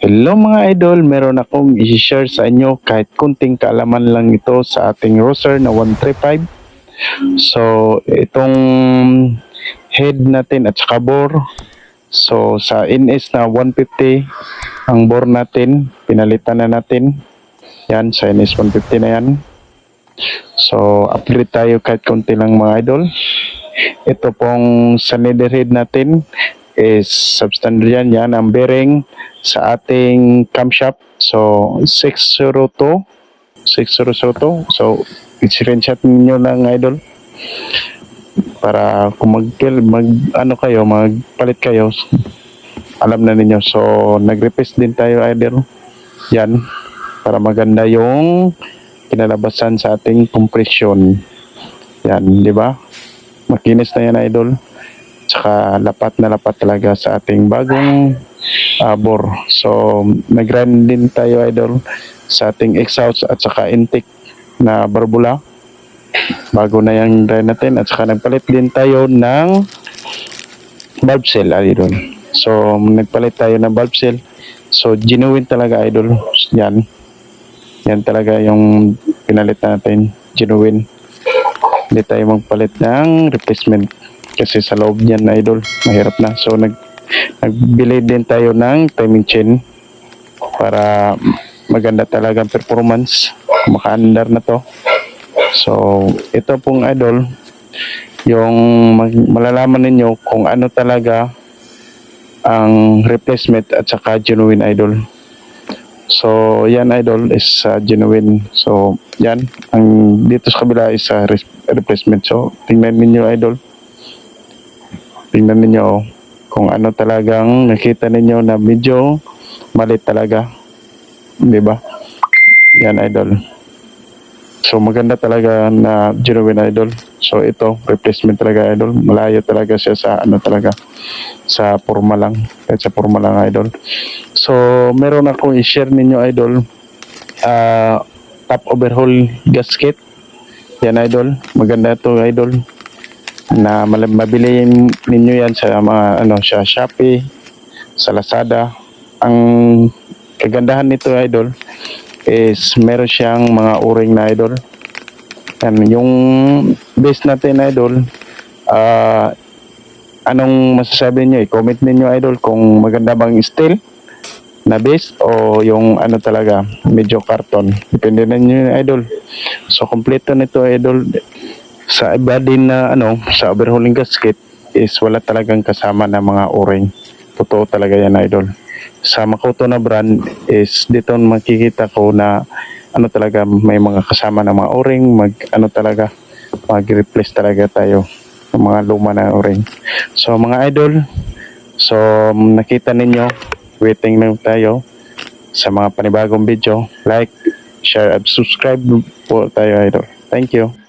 Hello mga idol, meron akong i-share sa inyo kahit kunting kaalaman lang ito sa ating roser na 135. So, itong head natin at saka bore. So, sa NS na 150, ang bore natin, pinalitan na natin. Yan, sa NS 150 na yan. So, upgrade tayo kahit kunti lang mga idol. Ito pong sa nether head natin is substandard yan. Yan ang bearing sa ating camshaft. So, 602. 602. So, i-screenshot ninyo ng idol para kung mag, mag ano kayo, magpalit kayo, alam na ninyo. So, nag-request din tayo idol. Yan. Para maganda yung kinalabasan sa ating compression. Yan, di ba? Makinis na yan idol. Tsaka lapat na lapat talaga sa ating bagong uh, bore. So, nag-run din tayo idol sa ating exhaust at saka intake na barbula. Bago na yung run natin at saka nagpalit din tayo ng bulb cell idol. So, nagpalit tayo ng bulb cell. So, genuine talaga idol. Yan. Yan talaga yung pinalit natin. Genuine. Hindi tayo magpalit ng replacement. Kasi sa loob niyan na idol, mahirap na. So, nag, nagbili din tayo ng timing chain para maganda talaga ang performance. Maka-under na to. So, ito pong idol, yung malalaman ninyo kung ano talaga ang replacement at saka genuine idol. So, yan idol is uh, genuine. So, yan. Ang dito sa kabila is uh, replacement. So, tingnan ninyo idol. Tingnan ninyo oh, kung ano talagang nakita ninyo na medyo malit talaga. Di ba? Yan idol. So maganda talaga na genuine idol. So ito, replacement talaga idol. Malayo talaga siya sa ano talaga sa forma lang. Kahit sa forma lang idol. So meron akong i-share ninyo idol. Ah, top overhaul gasket. Yan idol. Maganda to idol. Na mabili ninyo yan sa mga ano sa Shopee, sa Lazada. Ang kagandahan nito idol is meron siyang mga o-ring na idol. Yan, yung base natin idol, ah anong masasabi niyo? I-comment ninyo idol kung maganda bang steel na base o yung ano talaga, medyo carton. Depende na niyo idol. So, kompleto nito idol. Sa iba din na ano, sa overhauling gasket is wala talagang kasama na mga o-ring. Totoo talaga yan idol. Sa Makoto na brand is dito makikita ko na ano talaga may mga kasama na mga o-ring mag ano talaga mag-replace talaga tayo ng mga luma na o-ring. So mga idol so nakita ninyo waiting lang tayo sa mga panibagong video. Like share and subscribe po tayo idol. Thank you